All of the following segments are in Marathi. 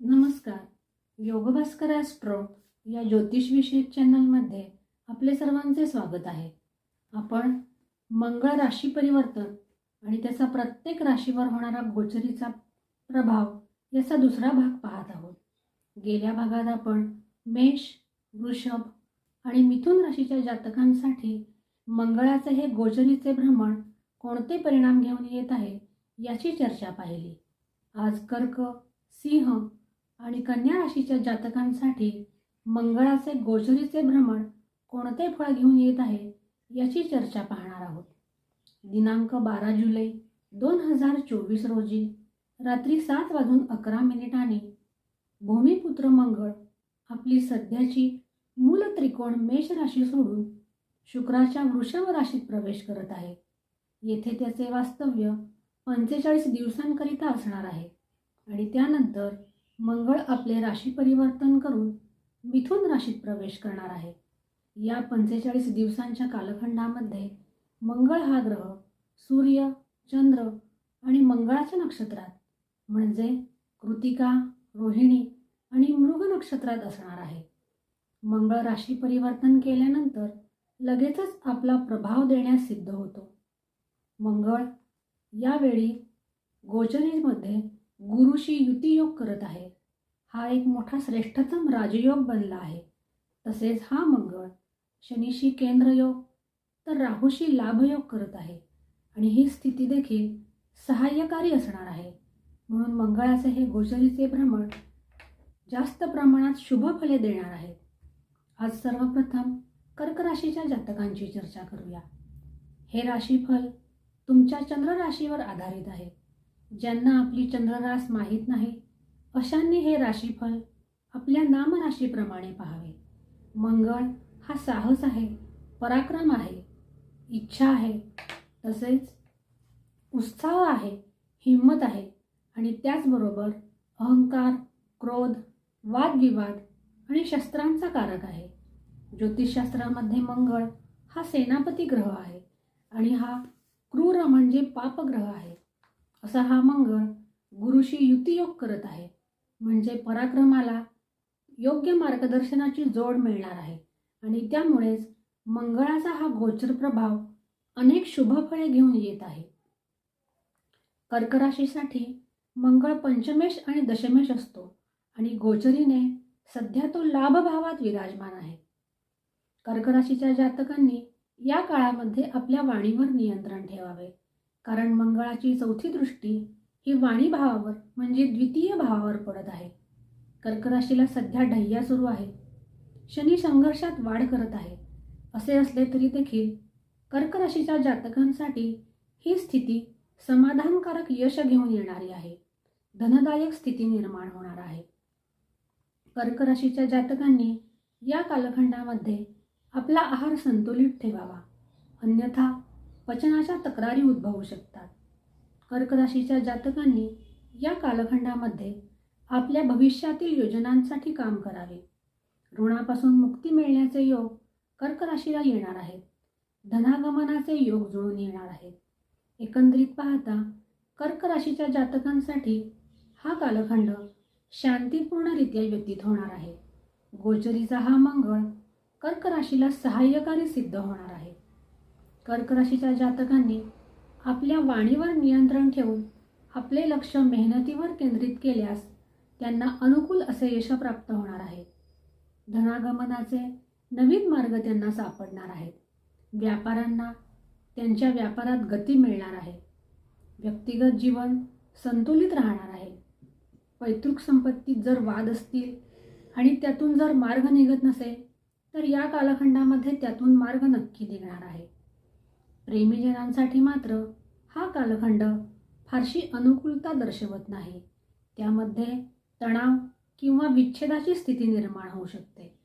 नमस्कार. योगभास्कर ॲस्ट्रो या ज्योतिषविषयक चॅनलमध्ये आपले सर्वांचे स्वागत आहे. आपण मंगळ राशी परिवर्तन आणि त्याचा प्रत्येक राशीवर होणारा गोचरीचा प्रभाव याचा दुसरा भाग पाहत आहोत. गेल्या भागात आपण मेष वृषभ आणि मिथुन राशीच्या जातकांसाठी मंगळाचे हे गोचरीचे भ्रमण कोणते परिणाम घेऊन येत आहे याची चर्चा पाहिली. आज कर्क सिंह आणि कन्या राशीच्या जातकांसाठी मंगळाचे गोचरीचे भ्रमण कोणते फळ घेऊन येत आहे याची चर्चा पाहणार आहोत. दिनांक बारा जुलै दोन हजार चोवीस रोजी रात्री सात वाजून अकरा मिनिटांनी भूमिपुत्र मंगळ आपली सध्याची मूल त्रिकोण मेष राशी सोडून शुक्राच्या वृषभ राशीत प्रवेश करत आहे. येथे त्याचे वास्तव्य पंचेचाळीस दिवसांकरिता असणार आहे आणि त्यानंतर मंगळ आपले राशी परिवर्तन करून मिथुन राशीत प्रवेश करणार आहे. या पंचेचाळीस दिवसांच्या कालखंडामध्ये मंगळ हा ग्रह सूर्य चंद्र आणि मंगळाच्या नक्षत्रात म्हणजे कृतिका रोहिणी आणि मृग नक्षत्रात असणार आहे. मंगळ राशी परिवर्तन केल्यानंतर लगेचच आपला प्रभाव देण्यास सिद्ध होतो. मंगळ यावेळी गोचरीमध्ये गुरुशी युतीयोग करत आहे. हा एक मोठा श्रेष्ठतम राजयोग बनला आहे. तसेच हा मंगळ शनीशी केंद्रयोग तर राहूशी लाभयोग करत आहे. आणि ही स्थिती देखील सहाय्यकारी असणार आहे. म्हणून मंगळाचे हे गोचरीचे भ्रमण जास्त प्रमाणात शुभ फले देणार आहेत आज सर्वप्रथम कर्क राशीच्या जातकांची चर्चा करूया. हे राशीफल तुमच्या चंद्र राशीवर आधारित आहे. ज्यांना आपली चंद्ररास माहीत नाही अशांनी हे राशीफल आपल्या नामराशीप्रमाणे पाहावे. मंगळ हा साहस आहे पराक्रम आहे इच्छा आहे तसेच उत्साह आहे हिंमत आहे आणि त्याचबरोबर अहंकार क्रोध वादविवाद आणि शस्त्रांचा कारक आहे. ज्योतिषशास्त्रामध्ये मंगळ हा सेनापती ग्रह आहे आणि हा क्रूर म्हणजे पापग्रह आहे. असा हा मंगळ गुरुशी युतियोग करत आहे. म्हणजे पराक्रमाला योग्य मार्गदर्शनाची जोड मिळणार आहे. आणि त्यामुळेच मंगळाचा हा गोचर प्रभाव अनेक शुभफळे घेऊन येत आहे. कर्कराशीसाठी मंगळ पंचमेश आणि दशमेश असतो. आणि गोचरीने सध्या तो लाभभावात विराजमान आहे. कर्कराशीच्या जातकांनी या काळामध्ये आपल्या वाणीवर नियंत्रण ठेवावे. कारण मंगळाची चौथी दृष्टी ही वाणी भावावर म्हणजे द्वितीय भावावर पडत आहे. कर्क राशीला सध्या ढय्या सुरू आहे. शनी संघर्षात वाढ करत आहे. असे असले तरी देखील कर्क राशीच्या जातकांसाठी ही स्थिती समाधानकारक यश घेऊन येणारी आहे. धनदायक स्थिती निर्माण होणार आहे. कर्क राशीच्या जातकांनी या कालखंडामध्ये आपला आहार संतुलित ठेवावा. अन्यथा पचनाच्या तक्रारी उद्भवू शकतात. कर्क राशीच्या जातकांनी या कालखंडामध्ये आपल्या भविष्यातील योजनांसाठी काम करावे. ऋणापासून मुक्ती मिळण्याचे योग कर्क राशीला येणार आहेत. धनागमनाचे योग जुळून येणार आहेत. एकंदरीत पाहता कर्क राशीच्या जातकांसाठी हा कालखंड शांतीपूर्णरित्या व्यतीत होणार आहे. गोचरीचा हा मंगळ कर्क राशीला सहाय्यकारी सिद्ध होणार आहे. कर्क राशीच्या जातकांनी आपल्या वाणीवर नियंत्रण ठेवून आपले लक्ष मेहनतीवर केंद्रित केल्यास त्यांना अनुकूल असे यश प्राप्त होणार आहे. धनागमनाचे नवीन मार्ग त्यांना सापडणार आहेत. व्यापाऱ्यांना त्यांच्या व्यापारात गती मिळणार आहे. व्यक्तिगत जीवन संतुलित राहणार आहे. पैतृक संपत्तीत जर वाद असतील आणि त्यातून जर मार्ग निघत नसेल तर या कालखंडामध्ये त्यातून मार्ग नक्की निघणार आहे. प्रेमीजनांसाठी मात्र हा कालखंड फारशी अनुकूलता दर्शवत नाही. त्यामध्ये तणाव किंवा विच्छेदाची स्थिती निर्माण होऊ शकते.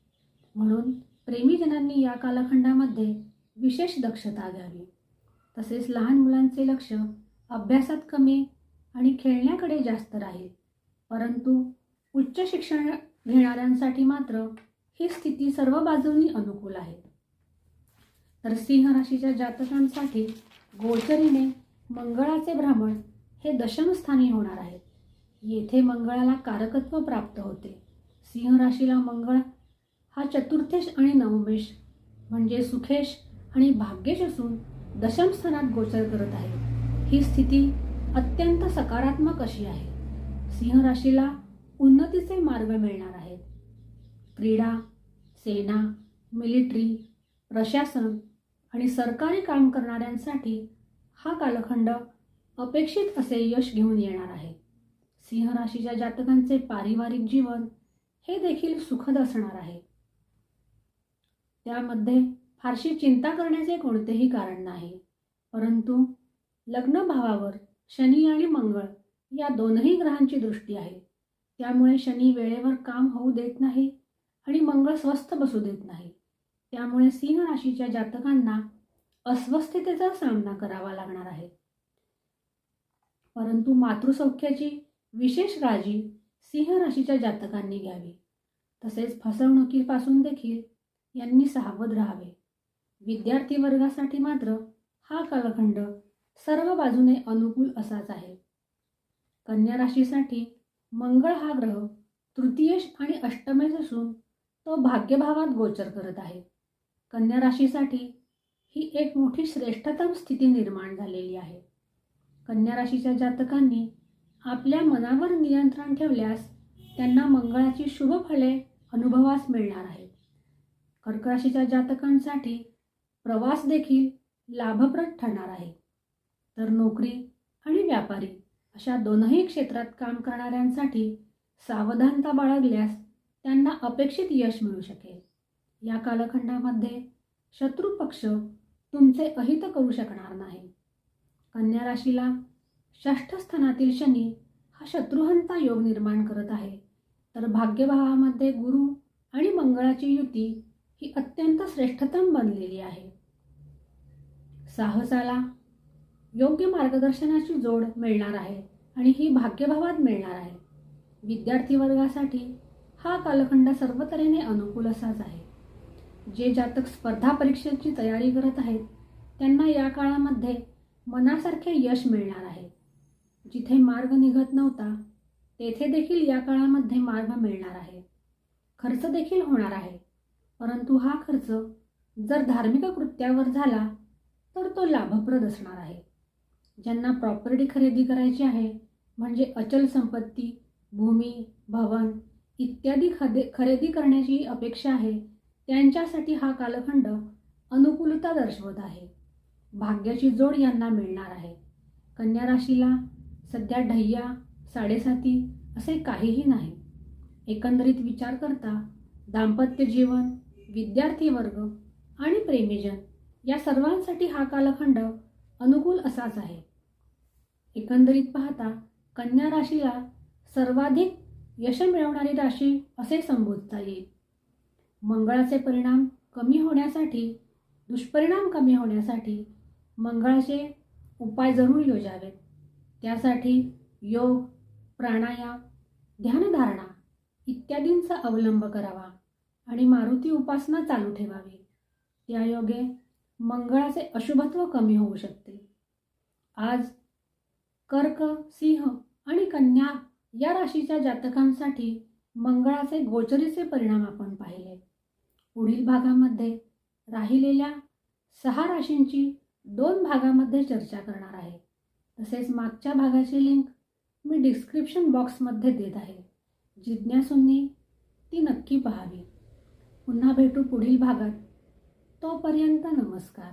म्हणून प्रेमीजनांनी या कालखंडामध्ये विशेष दक्षता घ्यावी. तसेच लहान मुलांचे लक्ष अभ्यासात कमी आणि खेळण्याकडे जास्त राहील. परंतु उच्च शिक्षण घेणाऱ्यांसाठी मात्र ही स्थिती सर्व बाजूंनी अनुकूल आहे. तर सिंह राशीच्या जातकांसाठी गोचरीने मंगळाचे भ्रमण हे दशमस्थानी होणार आहे. येथे मंगळाला कारकत्व प्राप्त होते. सिंह राशीला मंगळ हा चतुर्थेश आणि नवमेश म्हणजे सुखेश आणि भाग्येश असून दशम स्थानात गोचर करत आहे. ही स्थिती अत्यंत सकारात्मक अशी आहे. सिंह राशीला उन्नतीचे मार्ग मिळणार आहेत. क्रीडा सेना मिलिटरी प्रशासन आणि सरकारी काम करणाऱ्यांसाठी हा कालखंड अपेक्षित असे यश घेऊन येणार आहे. सिंह राशीच्या जातकांचे पारिवारिक जीवन हे देखील सुखद असणार आहे. त्यामध्ये फारशी चिंता करण्याचे कोणतेही कारण नाही. परंतु लग्न भावावर शनी आणि मंगळ या दोनही ग्रहांची दृष्टी आहे. त्यामुळे शनी वेळेवर काम होऊ देत नाही आणि मंगळ स्वस्थ बसू देत नाही. त्यामुळे सिंह राशीच्या जातकांना अस्वस्थतेचा सामना करावा लागणार आहे. परंतु मातृसौख्याची विशेष काळजी सिंह राशीच्या जातकांनी घ्यावी. तसेच फसवणुकीपासून देखील यांनी सावध राहावे. विद्यार्थी वर्गासाठी मात्र हा कालखंड सर्व बाजूने अनुकूल असाच आहे. कन्या राशीसाठी मंगळ हा ग्रह तृतीयेश आणि अष्टमेश असून तो भाग्यभावात गोचर करत आहे. कन्या राशीसाठी ही एक मोठी श्रेष्ठतम स्थिती निर्माण झालेली आहे. कन्या राशीच्या जातकांनी आपल्या मनावर नियंत्रण ठेवल्यास त्यांना मंगळाची शुभ फळे अनुभवास मिळणार आहेत. कर्क राशीच्या जातकांसाठी प्रवास देखील लाभप्रद ठरणार आहे. तर नोकरी आणि व्यापारी अशा दोनही क्षेत्रात काम करणाऱ्यांसाठी सावधानता बाळगल्यास त्यांना अपेक्षित यश मिळू शकेल. या कालखंडामध्ये शत्रू पक्ष तुमचे अहित करू शकणार नाही. कन्या राशीला षष्ठ स्थानातील शनी हा शत्रुहंता योग निर्माण करत आहे. तर भाग्यभावामध्ये गुरु आणि मंगळाची युती ही अत्यंत श्रेष्ठतम बनलेली आहे. साहसाला योग्य मार्गदर्शनाची जोड मिळणार आहे आणि ही भाग्यभावात मिळणार आहे. विद्यार्थी वर्गासाठी हा कालखंड सर्व तऱ्हेने अनुकूल असाच आहे. जे जातक स्पर्धा परीक्षेची तयारी करत आहेत त्यांना या काळामध्ये मनासारखे यश मिळणार आहे. जिथे मार्ग निघत नव्हता तेथे देखील या काळामध्ये मार्ग मिळणार आहे. खर्च देखील होणार आहे. परंतु हा खर्च जर धार्मिक कृत्यावर झाला तर तो लाभप्रद असणार आहे. ज्यांना प्रॉपर्टी खरेदी करायची आहे म्हणजे अचल संपत्ती भूमी भवन इत्यादी खदे खरेदी करण्याची अपेक्षा आहे त्यांच्यासाठी हा कालखंड अनुकूलता दर्शवत आहे. भाग्याची जोड यांना मिळणार आहे. कन्या राशीला सध्या ढय्या साडेसाती असे काहीही नाही. एकंदरीत विचार करता दाम्पत्य जीवन विद्यार्थी वर्ग आणि प्रेमीजन या सर्वांसाठी हा कालखंड अनुकूल असाच आहे. एकंदरीत पाहता कन्या राशीला सर्वाधिक यश मिळवणारी राशी असे संबोधता येईल. मंगळाचे परिणाम कमी होण्यासाठी दुष्परिणाम कमी होण्यासाठी मंगळाचे उपाय जरूर योजावेत. त्यासाठी योग प्राणायाम ध्यानधारणा इत्यादींचा अवलंब करावा आणि मारुती उपासना चालू ठेवावी. त्यायोगे मंगळाचे अशुभत्व कमी होऊ शकते. आज कर्क सिंह आणि कन्या या राशीच्या जातकांसाठी मंगळाचे गोचरीचे परिणाम आपण पाहिले. पुढील भागामध्ये राहिलेल्या सहा राशींची दोन भागामध्ये चर्चा करणार आहे. तसेच मागच्या भागाची लिंक मी डिस्क्रिप्शन बॉक्समध्ये देत आहे. जिज्ञासूंनी ती नक्की पाहावी. पुन्हा भेटू पुढील भागात. तोपर्यंत नमस्कार.